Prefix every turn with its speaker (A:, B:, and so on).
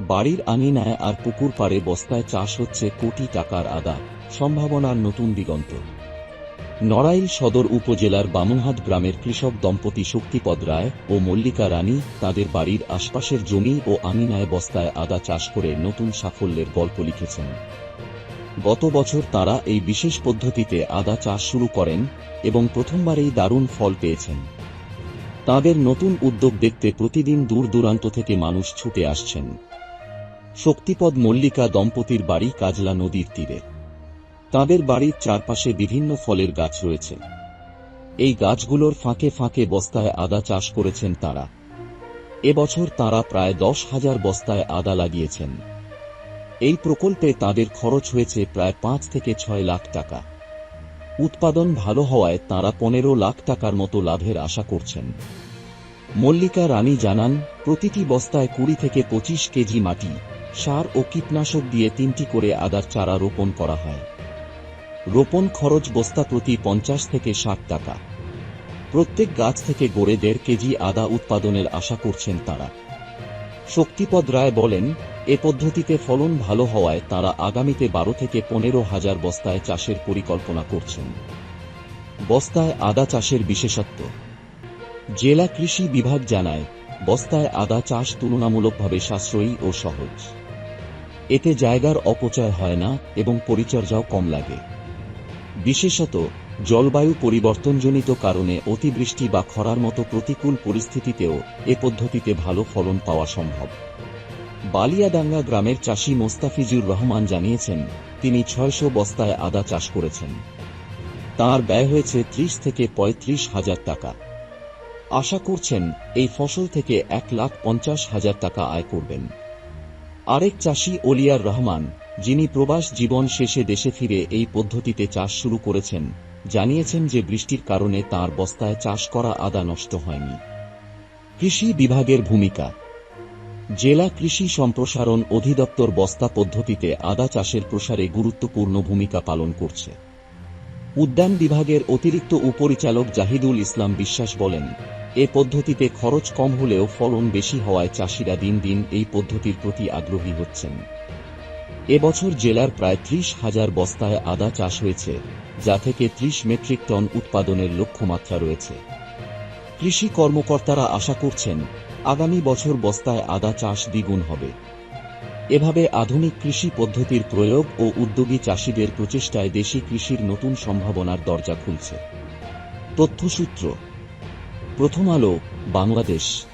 A: বাড়ির আঙিনায় আর পুকুর পাড়ে বস্তায় চাষ হচ্ছে কোটি টাকার আদা, সম্ভাবনার নতুন দিগন্ত। নড়াইল সদর উপজেলার বামুনহাট গ্রামের কৃষক দম্পতি শক্তিপদ রায় ও মল্লিকা রানী তাদের বাড়ির আশপাশের জমি ও আঙিনায় বস্তায় আদা চাষ করে নতুন সাফল্যের গল্প লিখেছেন। গত বছর তারা এই বিশেষ পদ্ধতিতে আদা চাষ শুরু করেন এবং প্রথমবারেই দারুণ ফল পেয়েছেন। তাদের নতুন উদ্যোগ দেখতে প্রতিদিন দূর দূরান্ত থেকে মানুষ ছুটে আসছেন। শক্তিপদ মল্লিকা দম্পতির বাড়ি কাজলা নদীর তীরে। তাদের বাড়ির চারপাশে বিভিন্ন ফলের গাছ রয়েছে। এই গাছগুলোর ফাঁকে ফাঁকে বস্তায় আদা চাষ করেছেন তারা। এবছর তারা প্রায় দশ হাজার বস্তায় আদা লাগিয়েছেন। এই প্রকল্পে তাদের খরচ হয়েছে প্রায় পাঁচ থেকে ছয় লাখ টাকা। উৎপাদন ভালো হওয়ায় তারা পনেরো লাখ টাকার মতো লাভের আশা করছেন। মল্লিকা রানী জানান, প্রতিটি বস্তায় কুড়ি থেকে পঁচিশ কেজি মাটি, সার ও কীটনাশক দিয়ে তিনটি করে আদার চারা রোপণ করা হয়। রোপণ খরচ বস্তা প্রতি পঞ্চাশ থেকে ষাট টাকা। প্রত্যেক গাছ থেকে গড়ে দেড় কেজি আদা উৎপাদনের আশা করছেন তারা। শক্তিপদ রায় বলেন, এ পদ্ধতিতে ফলন ভালো হওয়ায় তারা আগামীতে বারো থেকে পনেরো হাজার বস্তায় চাষের পরিকল্পনা করছেন। বস্তায় আদা চাষের বিশেষত্ব। জেলা কৃষি বিভাগ জানায়, বস্তায় আদা চাষ তুলনামূলকভাবে সাশ্রয়ী ও সহজ। এতে জায়গার অপচয় হয় না এবং পরিচর্যাও কম লাগে। বিশেষত জলবায়ু পরিবর্তনজনিত কারণে অতিবৃষ্টি বা খরার মতো প্রতিকূল পরিস্থিতিতেও এ পদ্ধতিতে ভালো ফলন পাওয়া সম্ভব। বালিয়াডাঙ্গা গ্রামের চাষি মোস্তাফিজুর রহমান জানিয়েছেন, তিনি ছয়শো বস্তায় আদা চাষ করেছেন। তার ব্যয় হয়েছে ত্রিশ থেকে পঁয়ত্রিশ হাজার টাকা। আশা করছেন, এই ফসল থেকে এক লাখ পঞ্চাশ হাজার টাকা আয় করবেন। আরেক চাষি ওলিয়ার রহমান, যিনি প্রবাস জীবন শেষে দেশে ফিরে এই পদ্ধতিতে চাষ শুরু করেছেন জানিয়েছেন যে বৃষ্টির কারণে তার বস্তায় চাষ করা আদা নষ্ট হয়নি। কৃষি বিভাগের ভূমিকা। জেলা কৃষি সম্প্রসারণ অধিদপ্তর বস্তা পদ্ধতিতে আদা চাষের প্রসারে গুরুত্বপূর্ণ ভূমিকা পালন করছে। উদ্যান বিভাগের অতিরিক্ত উপরিচালক জাহিদুল ইসলাম বিশ্বাস বলেন, এ পদ্ধতিতে খরচ কম হলেও ফলন বেশি হওয়ায় চাষিরা দিন দিন এই পদ্ধতির প্রতি আগ্রহী হচ্ছেন। এবছর জেলার প্রায় ত্রিশ হাজার বস্তায় আদা চাষ হয়েছে। যা থেকে ত্রিশ মেট্রিক টন উৎপাদনের লক্ষ্যমাত্রা রয়েছে। কৃষি কর্মকর্তারা আশা করছেন, আগামী বছর বস্তায় আদা চাষ দ্বিগুণ হবে। এভাবে আধুনিক কৃষি পদ্ধতির প্রয়োগ ও উদ্যোগী চাষিদের প্রচেষ্টায় দেশি কৃষির নতুন সম্ভাবনার দরজা খুলছে। তথ্যসূত্র, প্রথম আলো, বাংলাদেশ।